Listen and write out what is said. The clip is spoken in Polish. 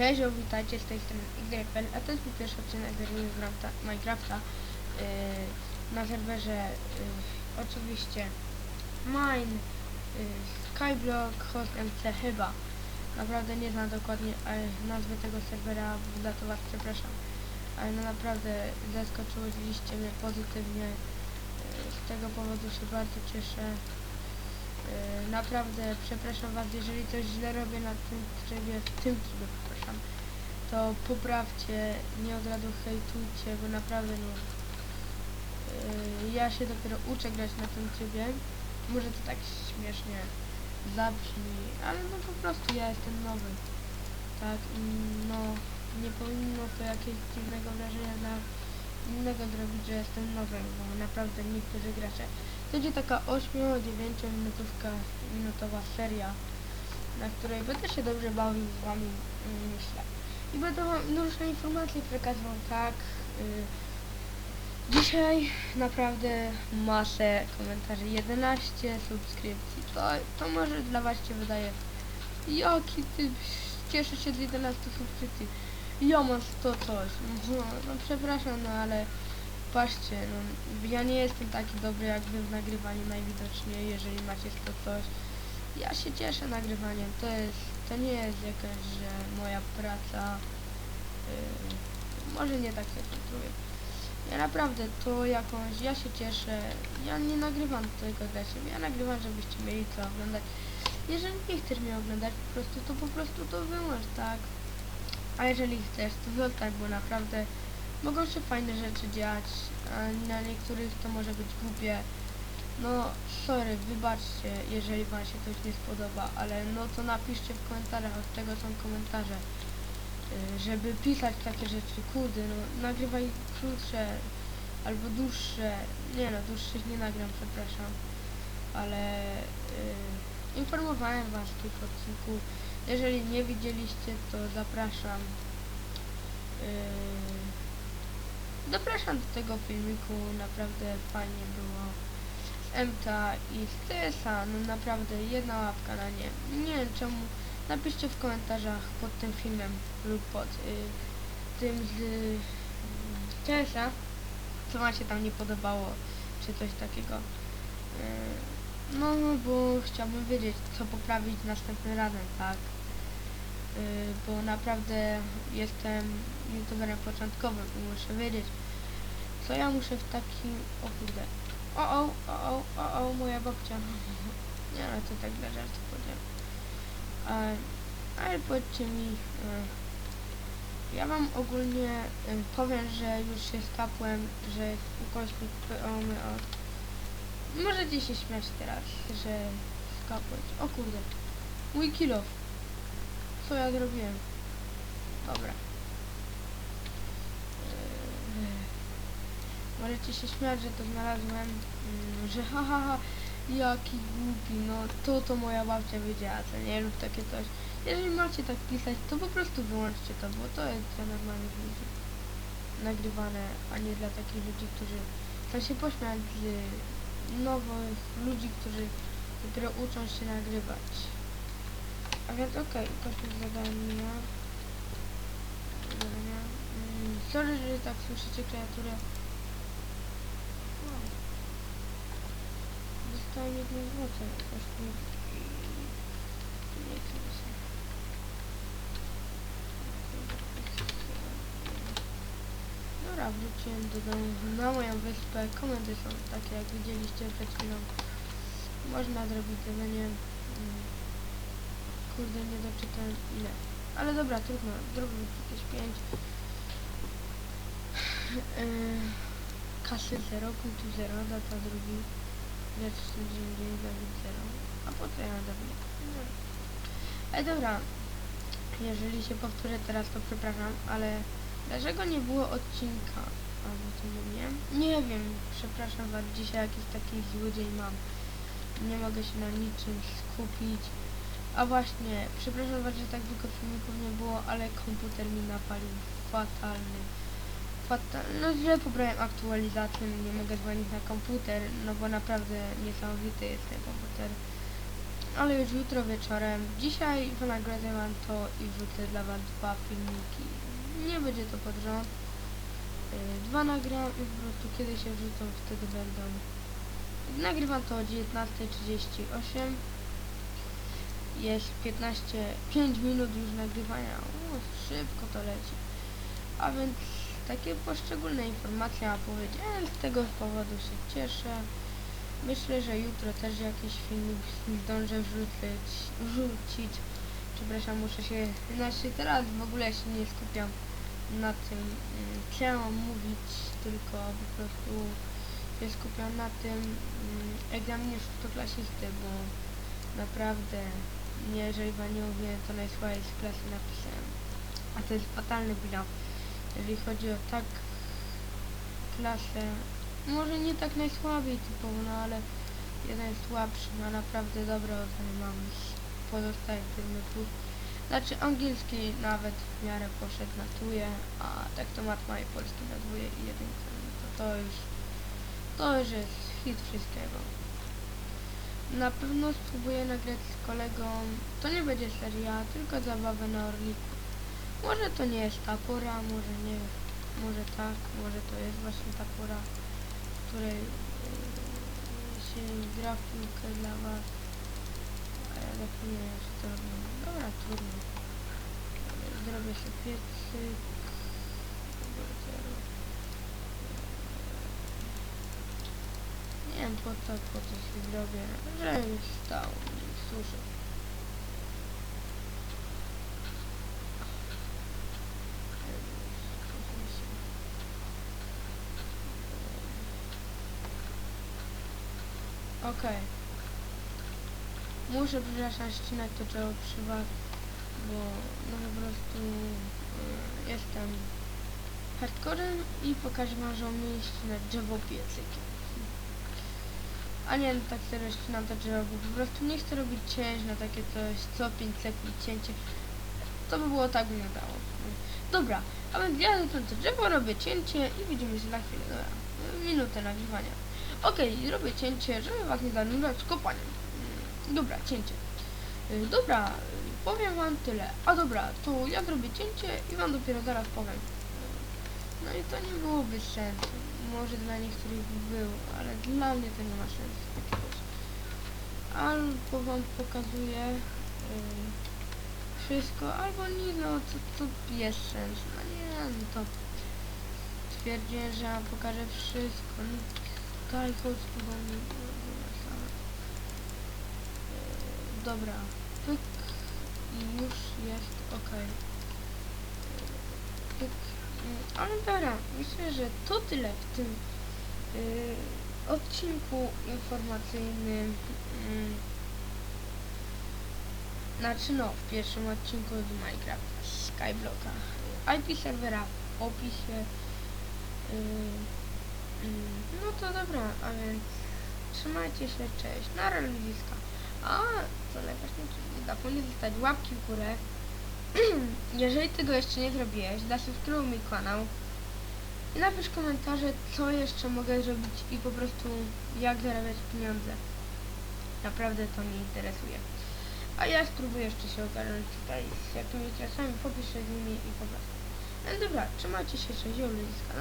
Cześć, witajcie z tej strony YPL, a to jest mój pierwszy odcinek z Minecrafta, Minecrafta yy, na serwerze yy, oczywiście Mine, yy, Skyblock, Host MC chyba. Naprawdę nie znam dokładnie e, nazwy tego serwera, za to was przepraszam. Ale no naprawdę zaskoczyliście mnie pozytywnie. Yy, z tego powodu się bardzo cieszę. Yy, naprawdę przepraszam was, jeżeli coś źle robię na tym trybie, w tym trybie przepraszam, to poprawcie, nie od razu hejtujcie, bo naprawdę no yy, ja się dopiero uczę grać na tym trybie. Może to tak śmiesznie zabrzmi, ale no po prostu ja jestem nowy. Tak, no nie powinno to jakiegoś dziwnego wrażenia dla innego zrobić, że jestem nowy, bo naprawdę niektórzy gracze to będzie taka 8-9 minutówka minutowa seria, na której będę się dobrze bawił z wami, mm, myślę. I wam różne informacje przekazywał, tak. Y, dzisiaj naprawdę masę komentarzy, 11 subskrypcji. To, to może dla was się wydaje, jaki ty cieszę się z 11 subskrypcji. Ja mam 100 coś. No, no przepraszam, no ale Patrzcie, no, ja nie jestem taki dobry jak wy w nagrywaniu najwidoczniej, jeżeli macie 100 coś. Ja się cieszę nagrywaniem, to jest, to nie jest jakaś, że moja praca, yy, może nie tak się kontruję. Ja naprawdę to jakąś, ja się cieszę, ja nie nagrywam tylko dla siebie, ja nagrywam, żebyście mieli co oglądać. Jeżeli nie chcesz mnie oglądać po prostu, to po prostu to wyłącz, tak? A jeżeli chcesz, to zostań, bo naprawdę mogą się fajne rzeczy dziać, a na niektórych to może być głupie. No, sorry, wybaczcie, jeżeli wam się coś nie spodoba, ale no to napiszcie w komentarzach, od czego są komentarze. Y, Żeby pisać takie rzeczy, kurde, no nagrywaj krótsze albo dłuższe. Nie no, dłuższych nie nagram, przepraszam. Ale y, informowałem was w tym odcinku. Jeżeli nie widzieliście, to zapraszam. Y, Zapraszam do tego filmiku, naprawdę fajnie było. MTA i z TSA, no naprawdę jedna łapka na nie. Nie wiem czemu, napiszcie w komentarzach pod tym filmem lub pod y, tym z y, TSA, co wam się tam nie podobało, czy coś takiego. Y, no, bo chciałbym wiedzieć, co poprawić następnym razem, tak? Y, bo naprawdę jestem youtuberem początkowym i muszę wiedzieć, co ja muszę w takim... O kurde. O, o, o, o, o, moja babcia. Nie, ale to tak dla żartu powiedziałem. Ale powiedzcie mi... E, ja wam ogólnie e, powiem, że już się skapłem, że u kogoś mi... Możecie się śmiać teraz, że skapłeś. O kurde. Mój kilof. Co ja zrobiłem? Dobra. Eee, Możecie się śmiać, że to znalazłem, mm, że ha ha ha, jaki głupi, no to to moja babcia wiedziała, co nie, lub takie coś. Jeżeli macie tak pisać, to po prostu wyłączcie to, bo to jest dla normalnych ludzi nagrywane, a nie dla takich ludzi, którzy chcą się pośmiać z nowych ludzi, którzy dopiero uczą się nagrywać. A więc okej, okay, kosmos zadania. Zadania. Mm, sorry, że tak słyszycie kreaturę. Wow. Dostałem jedno złote. Kosmos i... Nie chcę się. Dobra, wróciłem do domu na moją wyspę. Komendy są takie jak widzieliście przed chwilą. Można zrobić zadanie. Mm, Kurde, nie doczytałem ile. Ale dobra, trudno. Zrobimy jakieś 5. Yy, kasy 0, punktu 0, data drugi. Lecz dzień, dzień, Dawid 0. A po co ja Dawid? No. Ej, dobra. Jeżeli się powtórzę teraz, to przepraszam, ale dlaczego nie było odcinka? Albo co nie Nie wiem, przepraszam was, dzisiaj jakiś taki zły dzień mam. Nie mogę się na niczym skupić. A właśnie, przepraszam bardzo, że tak długo filmików nie było, ale komputer mi napalił fatalny. Fatal... No źle pobrałem aktualizację, nie mogę dzwonić na komputer, no bo naprawdę niesamowity jest ten komputer. ale już jutro wieczorem. Dzisiaj wynagrodzę wam to i wrzucę dla was dwa filmiki. Nie będzie to pod rząd. Yy, Dwa nagram i po prostu kiedy się wrzucą, wtedy będą. Nagrywam to o 19.38. Jest 15, 5 minut już nagrywania. O, szybko to leci. A więc takie poszczególne informacje a z tego powodu się cieszę. Myślę, że jutro też jakiś filmik zdążę wrzucić, wrzucić. Przepraszam, muszę się, znaczy teraz w ogóle się nie skupiam na tym, mm, mam mówić, tylko po prostu się skupiam na tym mm, egzaminie szóstoklasisty, bo naprawdę, nie, jeżeli wam nie mówię, to najsłabiej z klasy napisałem. A to jest fatalny bilans. Jeżeli chodzi o tak klasę, może nie tak najsłabiej typowo, no ale jeden słabszy, ma naprawdę dobre oceny mam pozostałych przedmiotów. Znaczy angielski nawet w miarę poszedł na tuje, a tak to matma i polski na dwóje i jedynkę, no to to już, to już jest hit wszystkiego. Na pewno spróbuję nagrać z kolegą, to nie będzie seria, tylko zabawę na Orliku. Może to nie jest ta pora, może nie, może tak, może to jest właśnie ta pora, w której yy, się gra dla was. Że to robię. Dobra, trudno. Zrobię sobie piecyk. Nie wiem po co, po co się zrobię, że już stał, niech suszy. Muszę, przepraszam, ścinać to drzewo przy was, bo no po prostu y, jestem hardcorem i pokażę wam, że umiem ścinać drzewo piecykiem. A nie, no tak serio ścinam to drzewo, bo po prostu nie chcę robić cięć na takie coś, co 5 sekund cięcie. To by było tak, by nie dało. Dobra, a więc ja to drzewo robię cięcie i widzimy się za chwilę. Dobra, minutę nagrywania. Okej, robię cięcie, żeby was nie zanudzać kopaniem. Dobra, cięcie. Y, Dobra, powiem wam tyle. A dobra, to ja zrobię cięcie i wam dopiero zaraz powiem. No i to nie byłoby sensu. Może dla niektórych by był, ale dla mnie to nie ma sensu. Albo wam pokazuję y, wszystko, albo nie, no to, to jest sens. No nie, no to stwierdziłem, że ja pokażę wszystko. No, daj, chodź tu. Dobra, same. Yy, Dobra, pyk i już jest ok. Pyk. Yy, Ale dobra, myślę, że to tyle w tym yy, odcinku informacyjnym. Yy, znaczy no, w pierwszym odcinku z Minecraft Skyblocka. IP serwera w opisie. Yy, Mm, No to dobra, a więc trzymajcie się, cześć, na ludziska. A, co najważniejsze, nie zapomnij zostawić łapki w górę. Jeżeli tego jeszcze nie zrobiłeś, zasubskrybuj mój kanał i napisz komentarze, co jeszcze mogę zrobić i po prostu jak zarabiać pieniądze. Naprawdę to mnie interesuje. A ja spróbuję jeszcze się ogarnąć tutaj z jakimiś czasami, popiszę z nimi i po prostu. No dobra, trzymajcie się, cześć, ludziska.